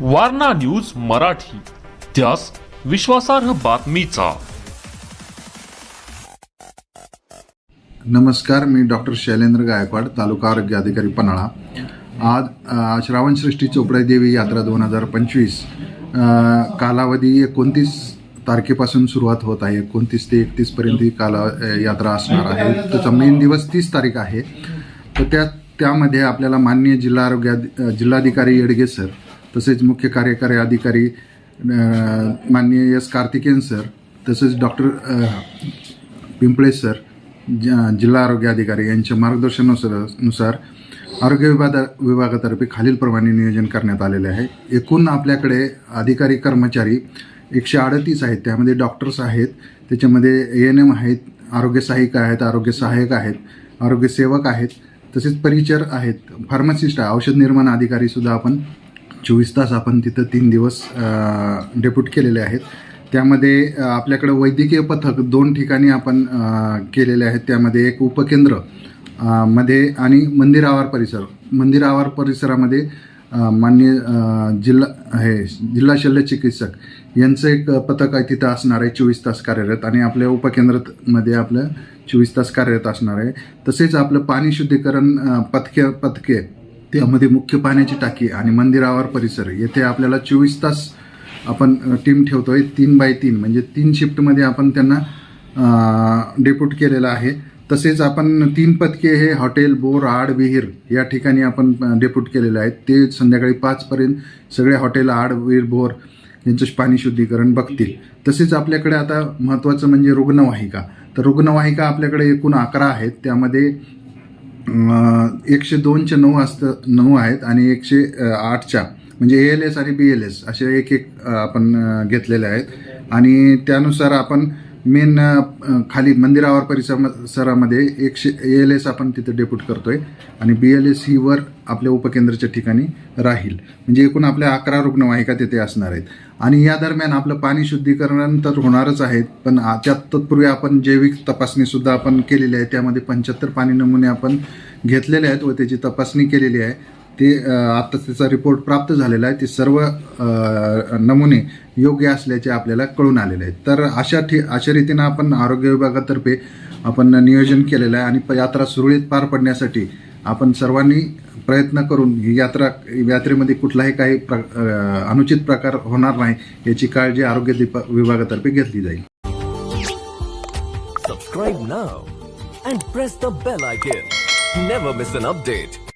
Warna news Marathi. त्यास विश्वासार्ह बातमीचा. नमस्कार मी डॉक्टर शैलेंद्र गायकवाड तालुका आरोग्य अधिकारी पन्हाळा. आज श्रावण श्रावणसृष्टी चोपडा देवी यात्रा दोन हजार पंचवीस कालावधी एकोणतीस तारखेपासून सुरुवात होत आहे. एकोणतीस ते एकतीसपर्यंत ही काला यात्रा असणार आहे. त्याचा मेन दिवस तीस तारीख आहे. तर त्या त्यामध्ये आपल्याला माननीय जिल्हा आरोग्य जिल्हाधिकारी येडगे सर तसेच मुख्य कार्यकारी अधिकारी माननीय एस कार्तिकेन सर तसेच डॉक्टर पिंपळे सर ज- जिल्हा आरोग्य अधिकारी यांच्या मार्गदर्शनानुसार नुसार आरोग्य विभाग विभागातर्फे खालीलप्रमाणे नियोजन करण्यात आलेले आहे. एकूण आपल्याकडे अधिकारी कर्मचारी एकशे अडतीस आहेत. त्यामध्ये डॉक्टर्स आहेत. त्याच्यामध्ये ए एन एम आहेत आरोग्य सहाय्यिका आहेत आरोग्य सहाय्यक आहेत आरोग्य सेवक आहेत तसेच परिचर आहेत फार्मासिस्ट आहे औषध निर्माण अधिकारीसुद्धा आपण चोवीस तास आपण तिथं तीन दिवस डेप्यूट केलेले आहेत. त्यामध्ये आपल्याकडं वैद्यकीय पथक दोन ठिकाणी आपण केलेले आहेत. त्यामध्ये एक उपकेंद्रमध्ये आणि मंदिर आवार परिसर. मंदिर आवार परिसरामध्ये मान्य माननीय जिल्हा हे जिल्हा शल्य चिकित्सक यांचं एक पथक आहे. तिथं असणार आहे चोवीस तास कार्यरत आणि आपल्या उपकेंद्रामध्ये आपलं चोवीस तास कार्यरत असणार आहे. तसेच आपलं पाणी शुद्धीकरण पथके पथके त्यामध्ये मुख्य पाण्याची टाकी आणि मंदिरावर परिसर येथे आपल्याला चोवीस तास आपण टीम ठेवतोय. तीन बाय तीन. म्हणजे तीन शिफ्टमध्ये आपण त्यांना डेप्यूट केलेलं आहे. तसेच आपण तीन पथके हे हॉटेल बोर आड विहीर या ठिकाणी आपण डेप्यूट केलेले आहेत. ते संध्याकाळी पाचपर्यंत सगळे हॉटेल आड विहीर बोर यांचं पाणी शुद्धीकरण बघतील. तसेच आपल्याकडे आता महत्त्वाचं म्हणजे रुग्णवाहिका. तर रुग्णवाहिका आपल्याकडे एकूण अकरा आहेत. त्यामध्ये एकशे दोनचे नऊ असतं नऊ आहेत आणि एकशे आठच्या. म्हणजे ए एल एस आणि बी एल एस असे एक एक आपण घेतलेले आहेत. आणि त्यानुसार आपण मेन खाली मंदिरावर परिसरामध्ये एकशे ए एल एस आपण तिथे डेप्यूट करतोय आणि बी एल एस ही वर आपल्या उपकेंद्राच्या ठिकाणी राहील. म्हणजे एकूण आपल्या अकरा रुग्णवाहिका तिथे असणार आहेत. आणि या दरम्यान आपलं पाणी शुद्धीकरण तर होणारच आहेत पण आ- त्यात तत्पूर्वी आपण जैविक तपासणीसुद्धा आपण केलेली आहे. त्यामध्ये पंच्याहत्तर पाणी नमुने आपण घेतलेले आहेत व त्याची तपासणी केलेली आहे. ते आत्ताच त्याचा रिपोर्ट प्राप्त झालेला आहे. ते सर्व नमुने योग्य असल्याचे आपल्याला कळून आलेले आहेत. तर अशा ठे अशा रीतीनं आपण आरोग्य विभागातर्फे आपण नियोजन केलेलं आहे आणि प- यात्रा सुरळीत पार पडण्यासाठी आपण सर्वांनी प्रयत्न करून ही यात्रा यात्रेमध्ये कुठलाही काही प्र अनुचित प्रकार होणार नाही याची काळजी आरोग्य दीप- विभागातर्फे घेतली जाईल. Subscribe now and press the bell icon never miss an update